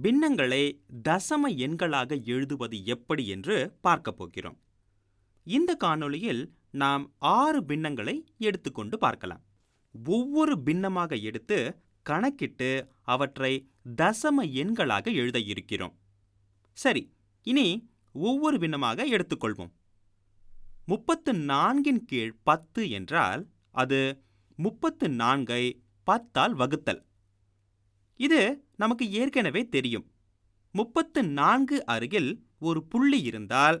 பின்னங்களை தசம எண்களாக எழுதுவது எப்படி என்று பார்க்கப் போகிறோம். இந்த காணொளியில் நாம் ஆறு பின்னங்களை எடுத்துக்கொண்டு பார்க்கலாம். ஒவ்வொரு பின்னமாக எடுத்து கணக்கிட்டு அவற்றை தசம எண்களாக எழுத இருக்கிறோம். சரி இனி ஒவ்வொரு பின்னமாக எடுத்துக்கொள்வோம். முப்பத்து நான்கின் கீழ் பத்து என்றால் அது முப்பத்து நான்கை பத்தால் வகுத்தல். இது நமக்கு ஏற்கனவே தெரியும். முப்பத்து நான்கு அருகில் ஒரு புள்ளி இருந்தால்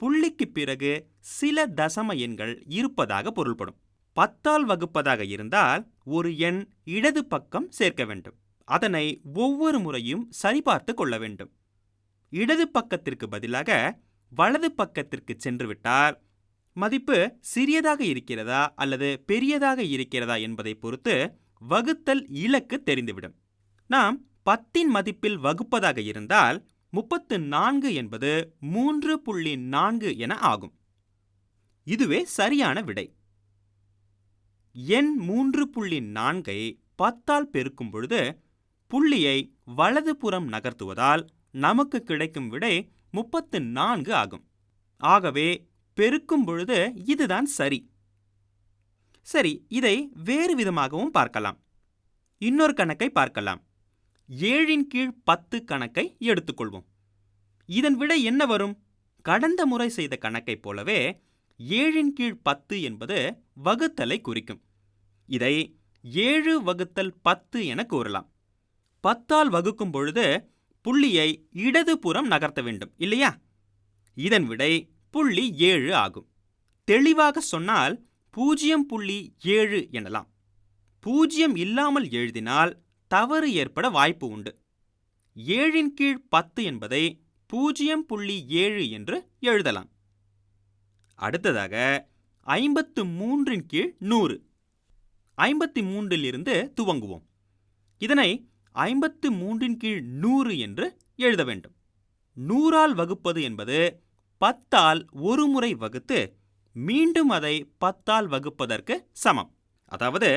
புள்ளிக்கு பிறகு சில தசம எண்கள் இருப்பதாக பொருள்படும். பத்தால் வகுப்பதாக இருந்தால் ஒரு எண் இடது பக்கம் சேர்க்க வேண்டும். அதனை ஒவ்வொரு முறையும் சரிபார்த்து கொள்ள வேண்டும். இடது பக்கத்திற்கு பதிலாக வலது பக்கத்திற்கு சென்றுவிட்டால் மதிப்பு சிறியதாக இருக்கிறதா அல்லது பெரியதாக இருக்கிறதா என்பதை பொறுத்து வகுத்தல் இலக்கு தெரிந்துவிடும். நாம் பத்தின் மதிப்பில் வகுப்பதாக இருந்தால் முப்பத்து நான்கு என்பது மூன்று புள்ளி நான்கு என ஆகும். இதுவே சரியான விடை. எண் மூன்று புள்ளி நான்கை பத்தால் பெருக்கும் பொழுது புள்ளியை வலதுபுறம் நகர்த்துவதால் நமக்கு கிடைக்கும் விடை முப்பத்து நான்கு ஆகும். ஆகவே பெருக்கும் பொழுது இதுதான் சரி. சரி இதை வேறு விதமாகவும் பார்க்கலாம். இன்னொரு கணக்கை பார்க்கலாம். ஏழின் கீழ் பத்து கணக்கை எடுத்துக்கொள்வோம். இதன் விடை என்ன வரும்? கடந்த முறை செய்த கணக்கைப் போலவே ஏழின் கீழ் பத்து என்பது வகுத்தலை குறிக்கும். இதை ஏழு வகுத்தல் பத்து என கூறலாம். பத்தால் வகுக்கும் பொழுது புள்ளியை இடதுபுறம் நகர்த்த வேண்டும் இல்லையா? இதன் விடை புள்ளி ஏழு ஆகும். தெளிவாக சொன்னால் பூஜ்ஜியம் புள்ளி ஏழு எனலாம். பூஜ்ஜியம் இல்லாமல் எழுதினால் தவறு ஏற்பட வாய்ப்பு உண்டு. ஏழின் கீழ் பத்து என்பதை பூஜ்ஜியம் புள்ளி ஏழு என்று எழுதலாம். அடுத்ததாக ஐம்பத்து மூன்றின் கீழ் நூறு. ஐம்பத்தி மூன்றிலிருந்து துவங்குவோம். இதனை ஐம்பத்து மூன்றின் கீழ் நூறு என்று எழுத வேண்டும். நூறால் வகுப்பது என்பது பத்தால் ஒரு முறை வகுத்து மீண்டும் அதை பத்தால் வகுப்பதற்கு சமம். அதாவது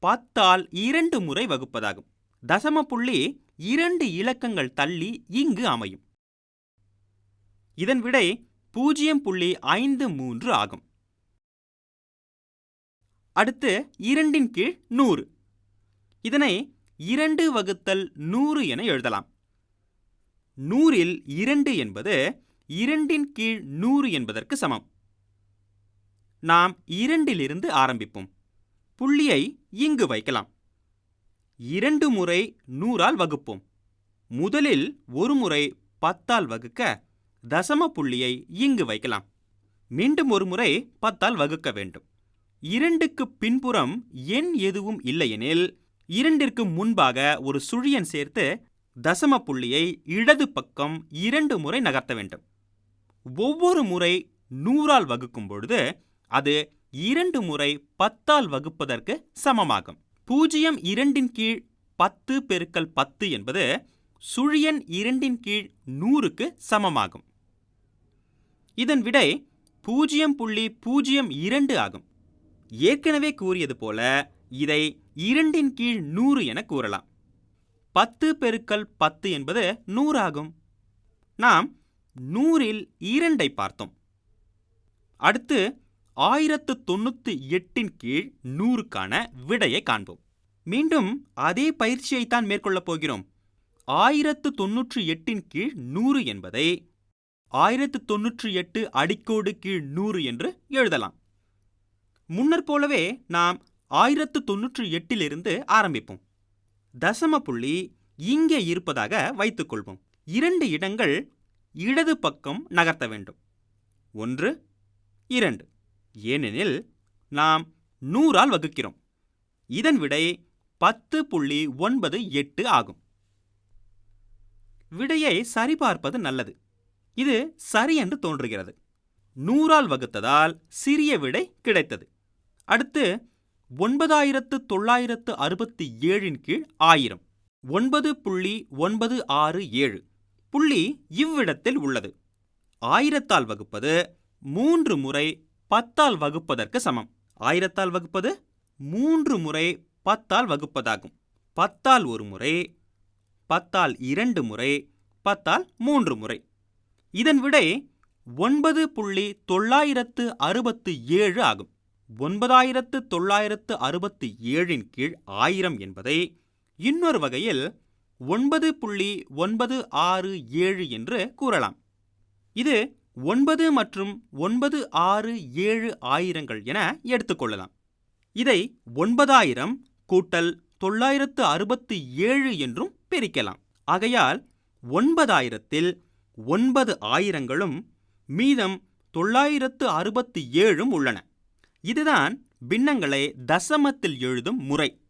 பத்தால் இரண்டு முறை வகுப்பதாகும். தசம புள்ளி இரண்டு இலக்கங்கள் தள்ளி இங்கு அமையும். இதன் விடை பூஜ்ஜியம் புள்ளி ஐந்து மூன்று ஆகும். அடுத்து இரண்டின் கீழ் நூறு. இதனை இரண்டு வகுத்தல் நூறு என எழுதலாம். நூறில் இரண்டு என்பது இரண்டின் கீழ் நூறு என்பதற்கு சமம். நாம் இரண்டிலிருந்து ஆரம்பிப்போம். புள்ளியை இங்கு வைக்கலாம். இரண்டு முறை நூறால் வகுப்போம். முதலில் ஒரு முறை பத்தால் வகுக்க தசம புள்ளியை இங்கு வைக்கலாம். மீண்டும் ஒரு முறை பத்தால் வகுக்க வேண்டும். இரண்டுக்கு பின்புறம் எண் எதுவும் இல்லையெனில் இரண்டிற்கு முன்பாக ஒரு சுழியன் சேர்த்து தசம புள்ளியை இடது பக்கம் இரண்டு முறை நகர்த்த வேண்டும். ஒவ்வொரு முறை நூறால் வகுக்கும் பொழுது அது இரண்டு முறை பத்தால் வகுப்பதற்கு சமமாகும். பூஜ்ஜியம் இரண்டின் கீழ் பத்து பெருக்கல் பத்து என்பது சுழியன் இரண்டின் கீழ் நூறுக்கு சமமாகும். இதன் விடை பூஜ்ஜியம் புள்ளி பூஜ்ஜியம் இரண்டு ஆகும். ஏற்கனவே கூறியது போல இதை இரண்டின் கீழ் நூறு என கூறலாம். பத்து பெருக்கல் பத்து என்பது நூறாகும் நாம் நூறில் இரண்டை பார்த்தோம். அடுத்து ஆயிரத்து தொண்ணூற்றி எட்டின் கீழ் நூறுக்கான விடையை காண்போம். மீண்டும் அதே பயிற்சியைத்தான் மேற்கொள்ளப் போகிறோம். ஆயிரத்து தொன்னூற்றி எட்டின் கீழ் நூறு என்பதை ஆயிரத்து தொன்னூற்றி எட்டு அடிக்கோடு கீழ் நூறு என்று எழுதலாம். முன்னர் போலவே நாம் ஆயிரத்து தொன்னூற்றி எட்டிலிருந்து ஆரம்பிப்போம். தசம புள்ளி இங்கே இருப்பதாக வைத்துக்கொள்வோம். இரண்டு இடங்கள் இடது பக்கம் நகர்த்த வேண்டும். ஒன்று இரண்டு. ஏனெனில் நாம் நூறால் வகுக்கிறோம். இதன் விடை பத்து புள்ளி ஒன்பது எட்டு ஆகும். விடையை சரிபார்ப்பது நல்லது. இது சரி என்று தோன்றுகிறது. நூறால் வகுத்ததால் சிறிய விடை கிடைத்தது. அடுத்து ஒன்பதாயிரத்து தொள்ளாயிரத்து அறுபத்தி ஏழின் கீழ் ஆயிரம். ஒன்பது புள்ளி ஒன்பது ஆறு ஏழு. புள்ளி இவ்விடத்தில் உள்ளது. ஆயிரத்தால் வகுப்பது மூன்று முறை பத்தால் வகுப்பதற்கு சமம். ஆயிரத்தால் வகுப்பது மூன்று முறை பத்தால் வகுப்பதாகும். பத்தால் ஒரு முறை பத்தால் இரண்டு முறை பத்தால் மூன்று முறை. இதன் விடை ஒன்பது புள்ளி தொள்ளாயிரத்து அறுபத்து ஏழு ஆகும். ஒன்பதாயிரத்து தொள்ளாயிரத்து அறுபத்து ஏழின் கீழ் ஆயிரம் என்பதை இன்னொரு வகையில் ஒன்பது புள்ளி ஒன்பது ஆறு ஏழு என்று கூறலாம். இது ஒன்பது மற்றும் ஒன்பது ஆறு ஏழு ஆயிரங்கள் என எடுத்துக்கொள்ளலாம். இதை ஒன்பதாயிரம் கூட்டல் தொள்ளாயிரத்து அறுபத்து ஏழு என்றும் பிரிக்கலாம். ஆகையால் ஒன்பதாயிரத்தில் ஒன்பது ஆயிரங்களும் மீதம் தொள்ளாயிரத்து அறுபத்து ஏழும் உள்ளன. இதுதான் பின்னங்களை தசமத்தில் எழுதும் முறை.